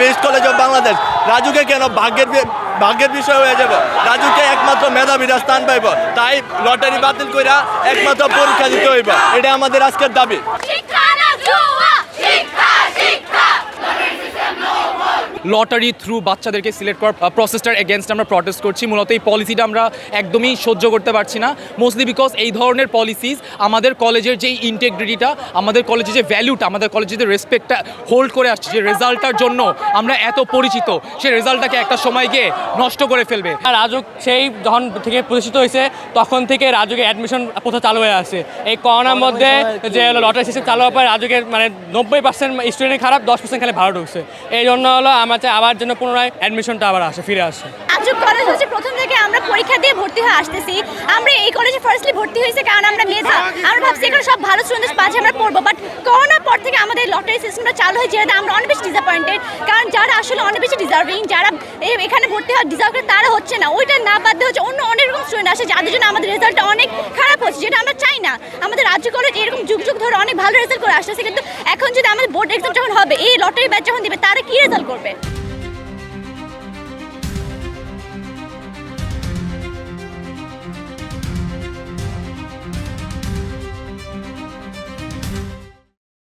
Best college of Bangladesh. রাজুকে কেন? ভাগ্যের ভাগ্যের বিষয় হয়ে যাব। রাজুকে একমাত্র মেধাবীরা স্থান পাইব। তাই লটারি বাতিল কইরা একমাত্র পরীক্ষা দিতে হইব। এটা আমাদের আজকের দাবি। লটারি থ্রু বাচ্চাদেরকে সিলেক্ট করার প্রসেসটার এগেনস্ট আমরা প্রটেস্ট করছি। মূলত এই পলিসিটা আমরা একদমই সহ্য করতে পারছি না। মোস্টলি বিকজ এই ধরনের পলিসিস আমাদের কলেজের যে ইন্টেগ্রিটিটা আমাদের কলেজের যে ভ্যালুটা আমাদের কলেজের যে রেসপেক্টটা হোল্ড করে আসছে যে রেজাল্টটার জন্য আমরা এত পরিচিত সেই রেজাল্টটাকে একটা সময় গিয়ে নষ্ট করে ফেলবে। আর রাজুক সেই যখন থেকে প্রতিষ্ঠিত হয়েছে তখন থেকে রাজুকে অ্যাডমিশন প্রথা চালু হয়ে আছে এই করোনার মধ্যে যে লটারি সিস্টেম চালু হওয়ার পর রাজুকের মানে নব্বই পার্সেন্ট স্টুডেন্ট খারাপ দশ পার্সেন্ট খালি ভালো ঢুকছে। এই জন্য হলো আমার চাই আবার যেন পুনরায় অ্যাডমিশনটা আবার আসে, ফিরে আসে। আজব কলেজ হচ্ছে, প্রথম থেকে আমরা পরীক্ষা দিয়ে ভর্তি হয়ে আসতেছি। আমরা এই কলেজে ফার্স্টলি ভর্তি হয়েছে কারণ আমরা মেধা। আমরা ভাবছি এখানে সব ভালো স্টুডেন্ট পাচ্ছে, আমরা পড়ব। বাট করোনার পর থেকে আমাদের লটারি সিস্টেমটা চালু হয়েছে যেটাতে আমরা অনেক বেশি ডিসঅ্যাপয়েন্টেড কারণ যারা আসলে অনেক বেশি ডিজার্ভিং যারা এখানে ভর্তি হওয়া ডিজার্ভ করে তারা হচ্ছে না। ওইটা না বাদ দিয়ে হচ্ছে অন্য স্টুডেন্ট আসে, যাদের জন্য আমাদের রেজাল্টটা অনেক খারাপ হচ্ছে, যেটা আমরা চাই না। আমাদের রাজ্য কলেজ এরকম যুগ যুগ ধরে অনেক ভালো রেজাল্ট করে আসতেছে, কিন্তু এখন যদি আমাদের বোর্ড এক্সাম যখন হবে, এই লটারি ব্যাচ যখন দিবে, তারা কি রেজাল্ট করবে?